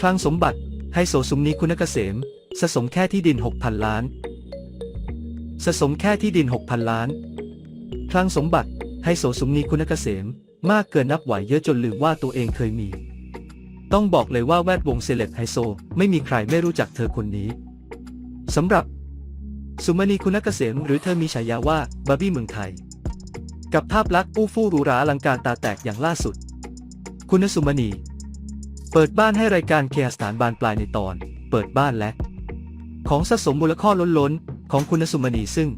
คลังสมบัติไฮโซสุมนีคุณเกษมสะสมแค่ที่ดิน 6,000 ล้าน สะสมแค่ที่ดิน 6,000 ล้าน คลังสมบัติไฮโซสุมนีคุณเกษมมากเกินนับไหวเยอะจนลืมว่าตัวเองเคยมี ต้องบอกเลยว่าแวดวงเซเลบไฮโซ ไม่มีใครไม่รู้จักเธอคนนี้สำหรับ สุมณีคุณเกษมหรือเธอมีฉายาว่าบาร์บี้เมืองไทย กับภาพลักษณ์อู้ฟู่หรูหราอลังการตาแตกอย่างล่าสุด คุณสุมณี เปิดบ้านให้รายการเคหสถานบานปลายในตอน เปิดบ้านและ ของสะสมมูลค่าล้นล้นๆ ของคุณสุมณีซึ่ง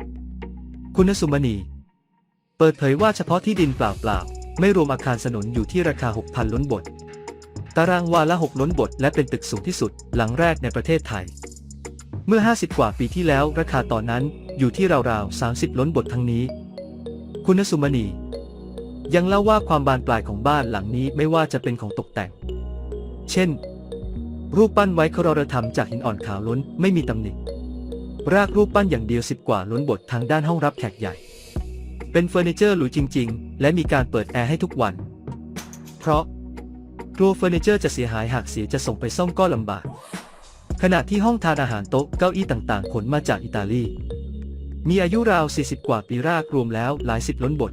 คุณสุมณี เปิดเผยว่าเฉพาะที่ดินเปล่าๆ ไม่รวมอาคารสนนอยู่ที่ราคา 6,000 ล้นบท ตารางวาละ 6 ล้นบท และเป็นตึกสูงที่สุด หลังแรกในประเทศไทย เมื่อ 50 กว่าปีที่แล้วราคาตอนนั้นอยู่ที่ราวๆ 30 ล้นบททั้งนี้ คุณสุมณี ยังเล่าว่าความบานปลายของบ้านหลังนี้ไม่ว่าจะเป็นของตกแต่ง เช่น รูปปั้นไว้ครรธรรมจากหินอ่อนขาวล้นไม่มีตำหนิ รากรูปปั้นอย่างเดียวสิบกว่าล้นบททางด้านห้องรับแขกใหญ่ เป็นเฟอร์นิเจอร์หรูจริง ๆ และมีการเปิดแอร์ให้ทุกวัน เพราะกลัวเฟอร์นิเจอร์จะเสียหายหากเสียจะส่งไปซ่อมก็ลำบาก ขณะที่ห้องทานอาหารโต๊ะเก้าอี้ต่างๆ ขนมาจากอิตาลี มีอายุราว 40 กว่าปีรากรวมแล้วหลายสิบล้นบท